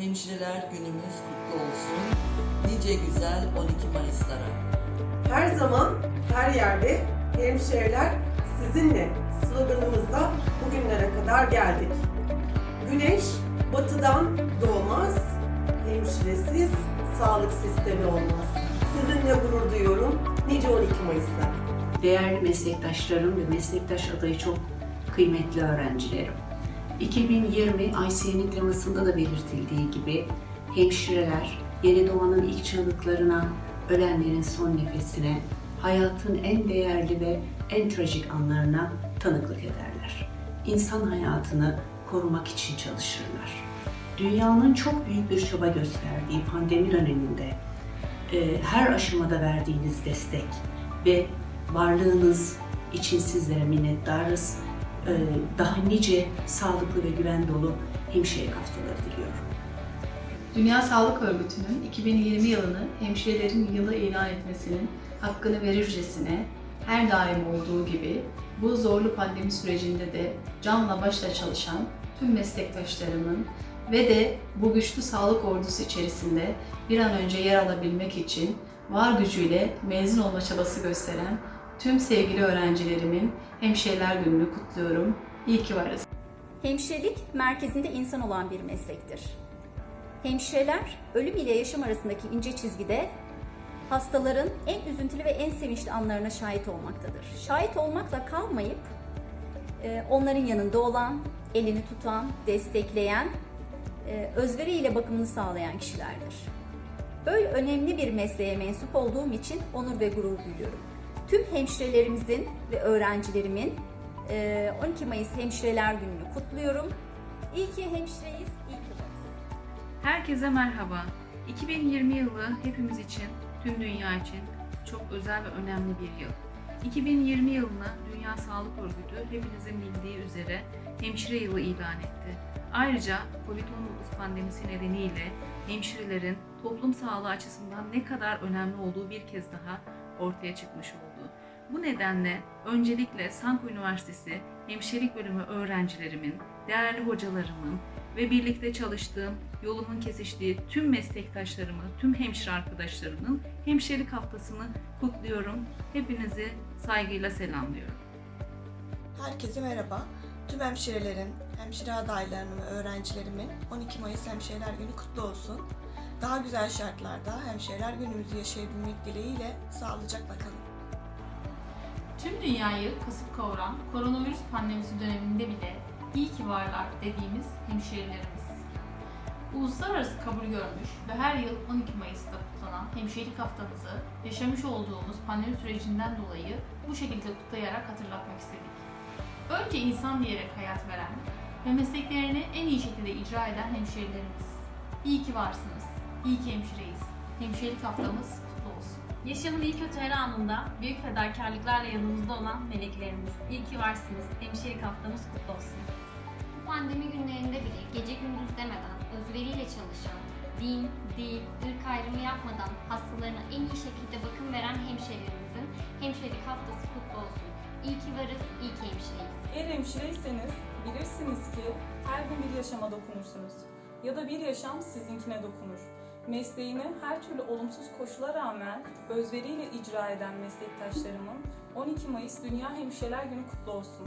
Hemşireler günümüz kutlu olsun. Nice güzel 12 Mayıs'lara. Her zaman, her yerde hemşehriler sizinle sloganımızla bugünlere kadar geldik. Güneş batıdan doğmaz, hemşiresiz sağlık sistemi olmaz. Sizinle gurur duyuyorum. Nice 12 Mayıs'lar. değerli meslektaşlarım ve meslektaş adayı çok kıymetli öğrencilerim. 2020 ICN'in temasında da belirtildiği gibi hemşireler yeni doğanın ilk çığlıklarına, ölenlerin son nefesine, hayatın en değerli ve en trajik anlarına tanıklık ederler. İnsan hayatını korumak için çalışırlar. Dünyanın çok büyük bir çaba gösterdiği pandemi döneminde e, her aşamada verdiğiniz destek ve varlığınız için sizlere minnettarız. E, daha nice sağlıklı ve güven dolu hemşire haftaları diliyorum. Dünya Sağlık Örgütü'nün 2020 yılını hemşirelerin yılı ilan etmesinin hakkını verircesine her daim olduğu gibi bu zorlu pandemi sürecinde de canla başla çalışan tüm meslektaşlarımın ve de bu güçlü sağlık ordusu içerisinde bir an önce yer alabilmek için var gücüyle mezun olma çabası gösteren tüm sevgili öğrencilerimin Hemşireler Günü'nü kutluyorum. İyi ki varız. Hemşirelik merkezinde insan olan bir meslektir. Hemşireler ölüm ile yaşam arasındaki ince çizgide hastaların en üzüntülü ve en sevinçli anlarına şahit olmaktadır. Şahit olmakla kalmayıp e, onların yanında olan, elini tutan, destekleyen, e, özveriyle bakımını sağlayan kişilerdir. Böyle önemli bir mesleğe mensup olduğum için onur ve gurur duyuyorum. Tüm hemşirelerimizin ve öğrencilerimin e, 12 Mayıs Hemşireler Günü'nü kutluyorum. İyi ki hemşireyiz, iyi ki varız. Herkese merhaba. 2020 yılı hepimiz için, tüm dünya için çok özel ve önemli bir yıl. 2020 yılını Dünya Sağlık Örgütü hepinizin bildiği üzere hemşire yılı ilan etti. Ayrıca COVID-19 pandemisi nedeniyle hemşirelerin toplum sağlığı açısından ne kadar önemli olduğu bir kez daha ortaya çıkmış oldu. Bu nedenle öncelikle Sanko Üniversitesi Hemşirelik Bölümü öğrencilerimin, değerli hocalarımın ve birlikte çalıştığım, yolumun kesiştiği tüm meslektaşlarımı, tüm hemşire arkadaşlarımın hemşirelik haftasını kutluyorum. Hepinizi saygıyla selamlıyorum. Herkese merhaba. Tüm hemşirelerin, hemşire adaylarının ve öğrencilerimin 12 Mayıs Hemşireler Günü kutlu olsun. Daha güzel şartlarda hemşireler günümüzü yaşayabilmek dileğiyle sağlıcakla kalın. Tüm dünyayı kasıp kavuran koronavirüs pandemisi döneminde bile iyi ki varlar dediğimiz hemşirelerimiz. Uluslararası kabul görmüş ve her yıl 12 Mayıs'ta kutlanan hemşirelik haftamızı yaşamış olduğumuz pandemi sürecinden dolayı bu şekilde kutlayarak hatırlatmak istedik. Önce insan diyerek hayat veren ve mesleklerini en iyi şekilde icra eden hemşirelerimiz. İyi ki varsınız, iyi ki hemşireyiz. Hemşirelik haftamız. Yaşamın ilk kötü her anında büyük fedakarlıklarla yanımızda olan meleklerimiz. İyi ki varsınız. Hemşirelik haftamız kutlu olsun. Bu pandemi günlerinde bile gece gündüz demeden özveriyle çalışan, din, dil, ırk ayrımı yapmadan hastalarına en iyi şekilde bakım veren hemşehrilerimizin hemşirelik haftası kutlu olsun. İyi ki varız, iyi ki hemşireyiz. Eğer hemşireyseniz bilirsiniz ki her gün bir yaşama dokunursunuz. Ya da bir yaşam sizinkine dokunur. Mesleğini her türlü olumsuz koşula rağmen özveriyle icra eden meslektaşlarımın 12 Mayıs Dünya Hemşireler Günü kutlu olsun.